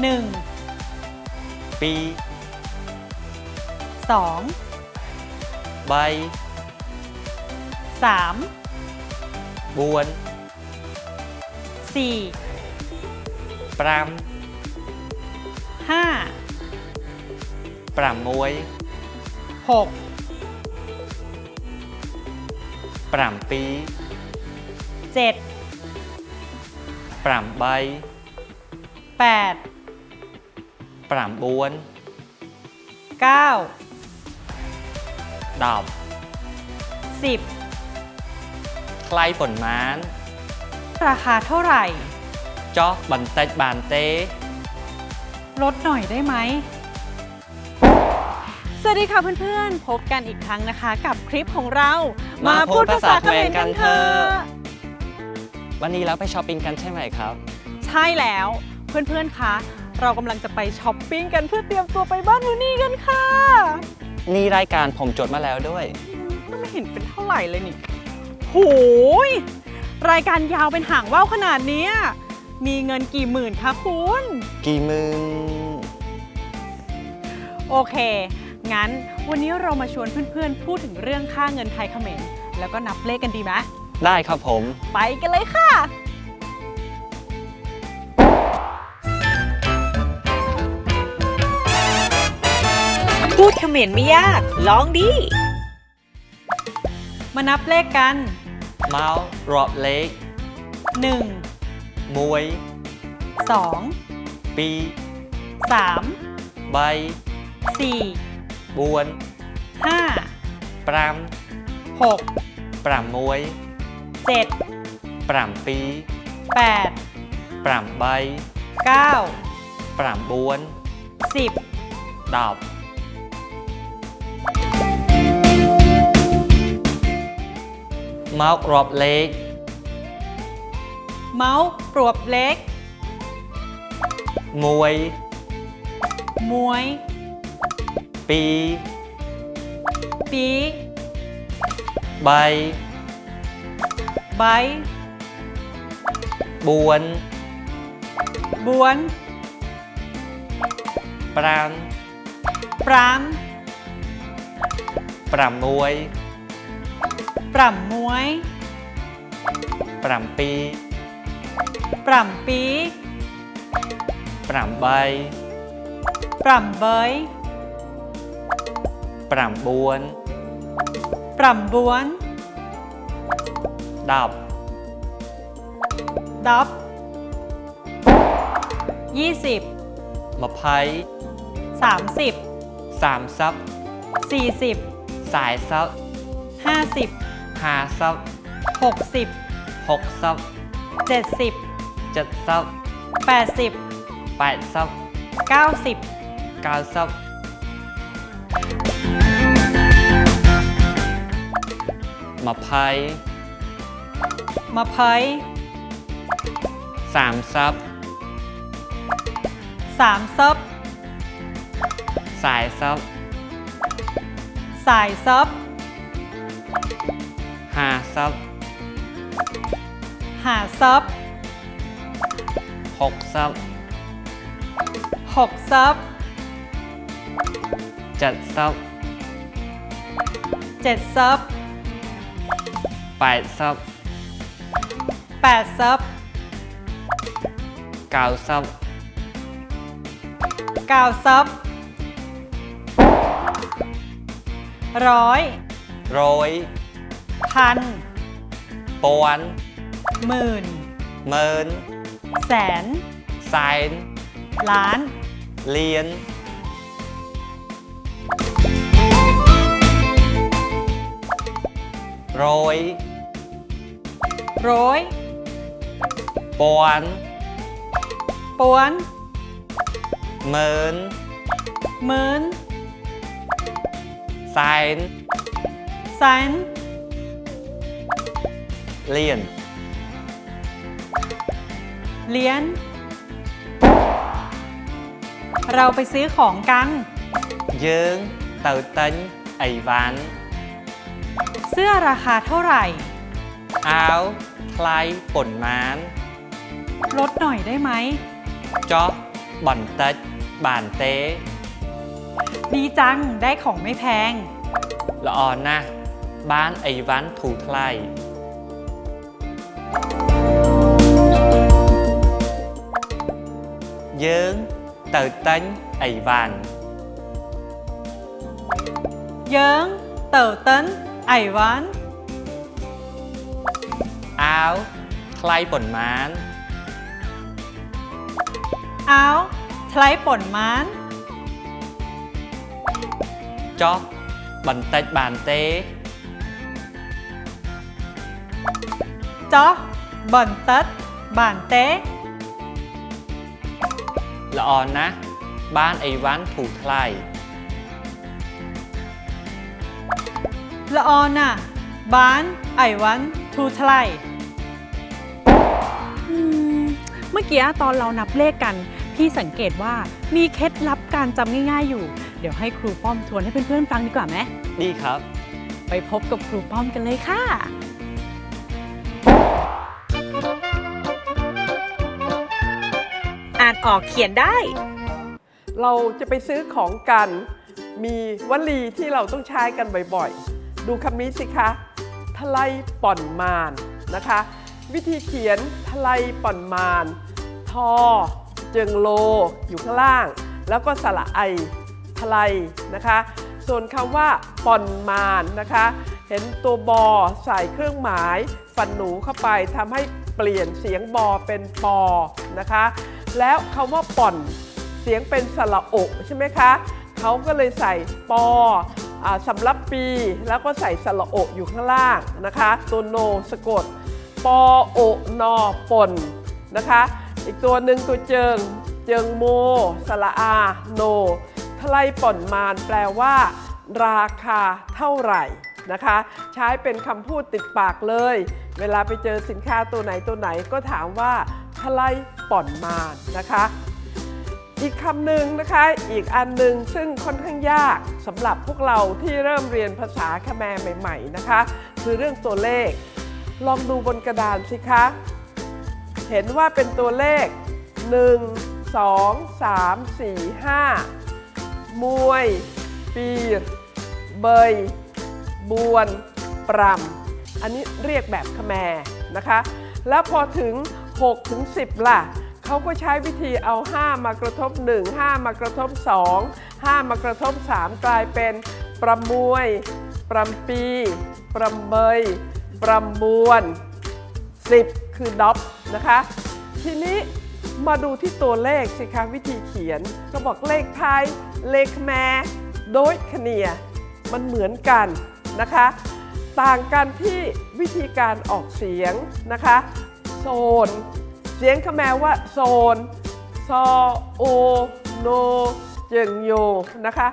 หนึ่งปีสองใบสามบวนสี่ปรามห้าปรามมวยหกปรามปีเจ็ดปรามใบแปด ปรามบวนเก้าดอบสิบใครผลมานราคาเท่าไหร่ จอบันเตจบานเตลดหน่อยได้ไหม สวัสดีค่ะเพื่อนๆ พบกันอีกครั้งนะคะกับคลิปของเรา มาพูดภาษาเขมรกันเถอะ วันนี้เราไปช้อปปิ้งกันใช่ไหมครับ ใช่แล้วเพื่อนๆ คะ เรากำลังจะไปช้อปปิ้งกันเพื่อเตรียมตัวไปบ้านมูนี่กันค่ะ นี่รายการผมจดมาแล้วด้วยก็ไม่เห็นเป็นเท่าไหร่เลยนี่โหยรายการยาวเป็นหางว่าวขนาดเนี้ยมีเงินกี่หมื่นคะคุณ กี่หมืนโอเค งั้นวันนี้เรามาชวนเพื่อนๆ พูดถึงเรื่องค่าเงินไทยเขมรแล้วก็นับเลขกันดีไหมได้ครับผม ไปกันเลยค่ะ พูดเขมรไม่ยาก ลองดิ มานับเลขกัน เมาส์รอบเล็ก1มวย 2 ปี3 ใบ4 บวน5 ปราม6ปรามมวย7 ปรามปี8 ปรามใบ9 ปรามบวน 10 ดอบ เมาส์รอบเล็ก เมาส์ปลวบเล็ก มวย มวย ปี ปี ใบ ใบ บวน บวน ปรามปรามปรามมวย ปร่ำมวย ปรามปี ปร่ำปี ปรามใบ ปร่ำเบย ปรามบวน ปร่ำบวนดอบดับ ยี่สิบมะไพร้สามสิบสามซับสี่สิบสายซับห้าสิบ ห้าซับหกสิบหกซับเจ็ดสิบเจ็ดซับแปดสิบแปดซับเก้าสิบเก้าซับมะไพร้มะพร้ายสามซับสามซับสายซับสายซับ ห้าซับหาซับหกซับหกซับเจ็ดซับเจ็ดซับแปดซับแปดซับเก้าซับเก้าซับร้อยร้อย พัน ปวนหมื่นหมื่นแสน แสนล้านเหรียญร้อยร้อยปวนปวนหมื่นหมื่นแสนแสน เลียน เลี้ยน เราไปซื้อของกัน dương tờ tính ẩy ván เสื้อราคาเท่าไหร่ áo clay bổn mán ลดหน่อยได้ไหม chóp bẩn tết bàn tế ดีจังได้ของไม่แพง lọ na bán ẩy ván thủ clay យើងទៅទិញអីវ៉ាន់យើងទៅទិញអីវ៉ាន់អាវថ្លៃប៉ុន្មានអាវថ្លៃប៉ុន្មានចុះបន្តិចបានទេចុះបន្តិចបានទេ ละอ่อนนะ บ้านไอ้วันถูกไล่ละอ่อน่ะ บ้านไอวันทูทล่เมื่อกี้ตอนเรานับเลขกัน พี่สังเกตว่ามีเคล็ดลับการจำง่ายๆอยู่ เดี๋ยวให้ครูป้อมทวนให้เพื่อนๆฟังดีกว่าไหม ดีครับ ไปพบกับครูป้อมกันเลยค่ะ ออกเขียนได้ เราจะไปซื้อของกัน มีวลีที่เราต้องใช้กันบ่อยๆ ดูคำนี้สิคะทะไลป่อนมานนะคะ วิธีเขียนทะไลป่อนมานทอเจิงโลอยู่ข้างล่าง แล้วก็สระไอทะไลนะคะ ส่วนคำว่าป่อนมานนะคะ เห็นตัวบอใส่เครื่องหมายฟันหนูเข้าไปทำให้เปลี่ยนเสียงบอเป็นปอนะคะ แล้วคำว่าป่อนเสียงเป็นสระโอะใช่ไหมคะเขาก็เลยใส่ปอสำรับปีแล้วก็ใส่สระโอะอยู่ข้างล่างนะคะ ตัวโนสะกดปอโอนอปนนะคะ อีกตัวหนึ่งตัวเจิง เจิงโม สระอา โนทะไลป่อนมานแปลว่า ราคาเท่าไหร่นะคะ ใช้เป็นคำพูดติดปากเลย เวลาไปเจอสินค้าตัวไหนตัวไหนก็ถามว่า ไลป่อนมานนะคะ อีกคำหนึ่งนะคะ อีกอันหนึ่งซึ่งค่อนข้างยากสำหรับพวกเราที่เริ่มเรียนภาษาคแมร์ใหม่ ๆ นะคะ คือเรื่องตัวเลข ลองดูบนกระดานสิคะ เห็นว่าเป็นตัวเลข 1 2 3 4 5 มวย ปีเบย บวนปรำอันนี้เรียกแบบคแมร์นะคะ แล้วพอถึง 6 ถึง 10 ล่ะ เขาก็ใช้วิธีเอา 5 มากระทบ 1 5 มากระทบ 2 5 มากระทบ 3 กลายเป็นประมวย ปรำปี ปรำเบยปรำบวน10 คือด็อปนะคะ ทีนี้มาดูที่ตัวเลขสิคะวิธีเขียน ก็บอกเลขไทย เลขแมโดยคเนียมันเหมือนกันนะคะ ต่างกันที่วิธีการออกเสียงนะคะ น เสียงขแมว่าโซนซอโอโนจิงโยนะคะ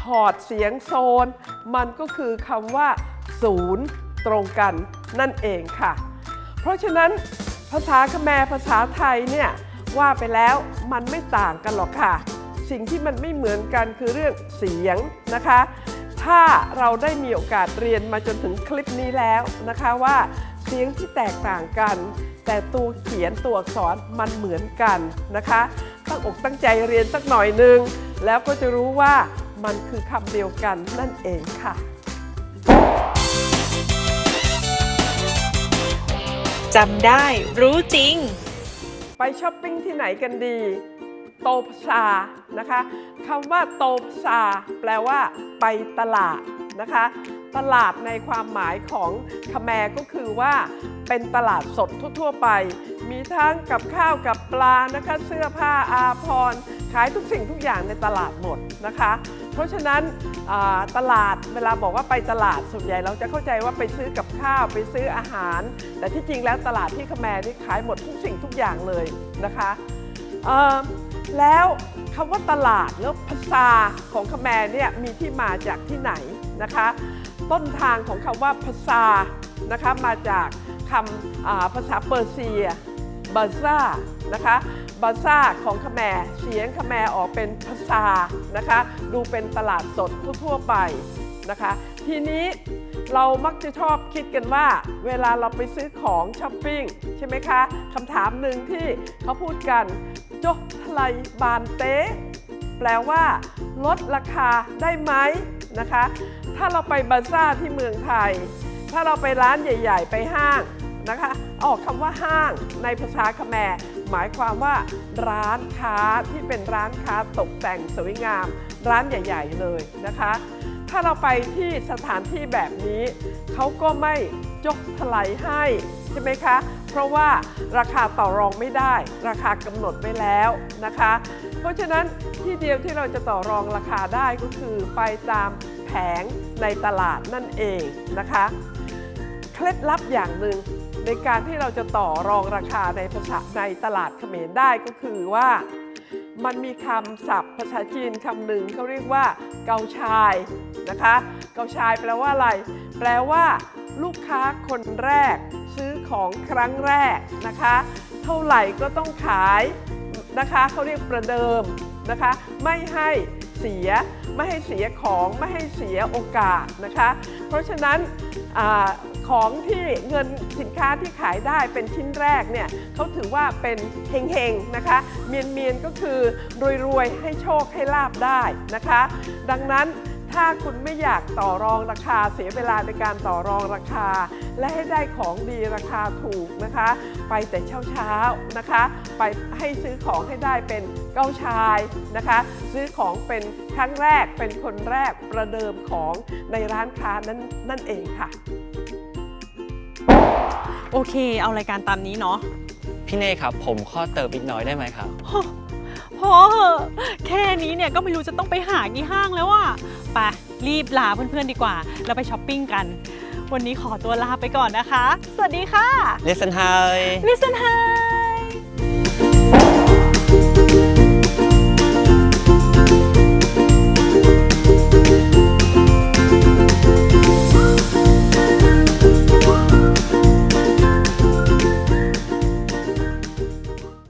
ถอดเสียงโซน มันก็คือคำว่าศูนย์ตรงกันนั่นเองค่ะ เพราะฉะนั้นภาษาคแมภาษาไทยเนี่ยว่าไปแล้วมันไม่ต่างกันหรอกค่ะ สิ่งที่มันไม่เหมือนกันคือเรื่องเสียงนะคะ ถ้าเราได้มีโอกาสเรียนมาจนถึงคลิปนี้แล้วนะคะว่า เสียงที่แตกต่างกัน แต่ตัวเขียนตัวอักษรมันเหมือนกันนะคะ ตั้งอกตั้งใจเรียนสักหน่อยหนึ่งแล้วก็จะรู้ว่ามันคือคำเดียวกันนั่นเองค่ะ จำได้รู้จริง ไปช้อปปิ้งที่ไหนกันดี โตพซานะคะคำว่าโตพซาแปลว่า ไปตลาดนะคะ ตลาดในความหมายของคแมก็คือว่าเป็นตลาดสดทั่ว ๆ ไป มีทั้งกับข้าวกับปลานะคะเสื้อผ้าอาภรณ์ขายทุกสิ่งทุกอย่างในตลาดหมดนะคะ เพราะฉะนั้นตลาดเวลาบอกว่าไปตลาดส่วนใหญ่เราจะเข้าใจว่าไปซื้อกับข้าวไปซื้ออาหาร แต่ที่จริงแล้วตลาดที่คแมนี่ขายหมดทุกสิ่งทุกอย่างเลยนะคะอ่อ แล้วคำว่าตลาดแล้วภาษาของคแมรเนี่ยมีที่มาจากที่ไหนนะคะ ต้นทางของคำว่าภาษานะคะมาจากคำภาษาเปอร์เซียบาซ่านะคะบาซ่าของคแมรเสียงคแมรออกเป็นภาษานะคะ ดูเป็นตลาดสดทั่วไปนะคะ ทีนี้เรามักจะชอบคิดกันว่า เวลาเราไปซื้อของช้อปปิ้งใช่ไหมคะคำถามหนึ่งที่เขาพูดกัน จทะไลบานเต้แปลว่าลดราคาได้ไหมนะคะ ถ้าเราไปบาซ่าที่เมืองไทย ถ้าเราไปร้านใหญ่ ๆ ไปห้างนะคะ ออกคำว่าห้างในภาษาคแมร์หมายความว่า ร้านค้าที่เป็นร้านค้าตกแต่งสวยงาม ร้านใหญ่ ๆ เลยนะคะ ถ้าเราไปที่สถานที่แบบนี้เขาก็ไม่ยกถลายให้ใช่ไหมคะ เพราะว่าราคาต่อรองไม่ได้ ราคากำหนดไว้แล้วนะคะ เพราะฉะนั้นที่เดียวที่เราจะต่อรองราคาได้ก็คือไปตามแผงในตลาดนั่นเองนะคะ เคล็ดลับอย่างหนึ่งในการที่เราจะต่อรองราคาในภาษาในตลาดเขมรได้ก็คือว่า มันมีคำศัพท์ภาษาจีนคำหนึ่งเขาเรียกว่า เกาชายนะคะ เกาชายแปลว่าอะไร แปลว่า ลูกค้าคนแรก ซื้อของครั้งแรกนะคะ เท่าไหร่ก็ต้องขายนะคะเขาเรียกประเดิมนะคะ ไม่ให้ เสีย ไม่ให้เสียของไม่ให้เสียโอกาสนะคะ เพราะฉะนั้นอของที่เงินสินค้าที่ขายได้เป็นชิ้นแรกเนี่ยเขาถือว่าเป็นเฮงๆนะคะ เมียนเมียนๆก็คือรวยๆให้โชคให้ลาบได้นะคะ ดังนั้น ถ้าคุณไม่อยากต่อรองราคาเสียเวลาในการต่อรองราคา และให้ได้ของดีราคาถูกนะคะ ไปแต่เช้าๆนะคะ ไปให้ซื้อของให้ได้เป็นเก้าชายนะคะ ซื้อของเป็นครั้งแรกเป็นคนแรกประเดิมของในร้านค้านั้นนั่นเองค่ะ โอเค เอารายการตามนี้เนาะพี่เน่ครับ ผมข้อเติมอีกหน่อยได้ไหมครับ พอเหอะแค่นี้เนี่ยก็ไม่รู้จะต้องไปหากี่ห้างแล้วอะไปรีบลาเพื่อนๆดีกว่า แล้วไปช้อปปิ้งกัน วันนี้ขอตัวลาไปก่อนนะคะ สวัสดีค่ะ Listen hi Listen Hi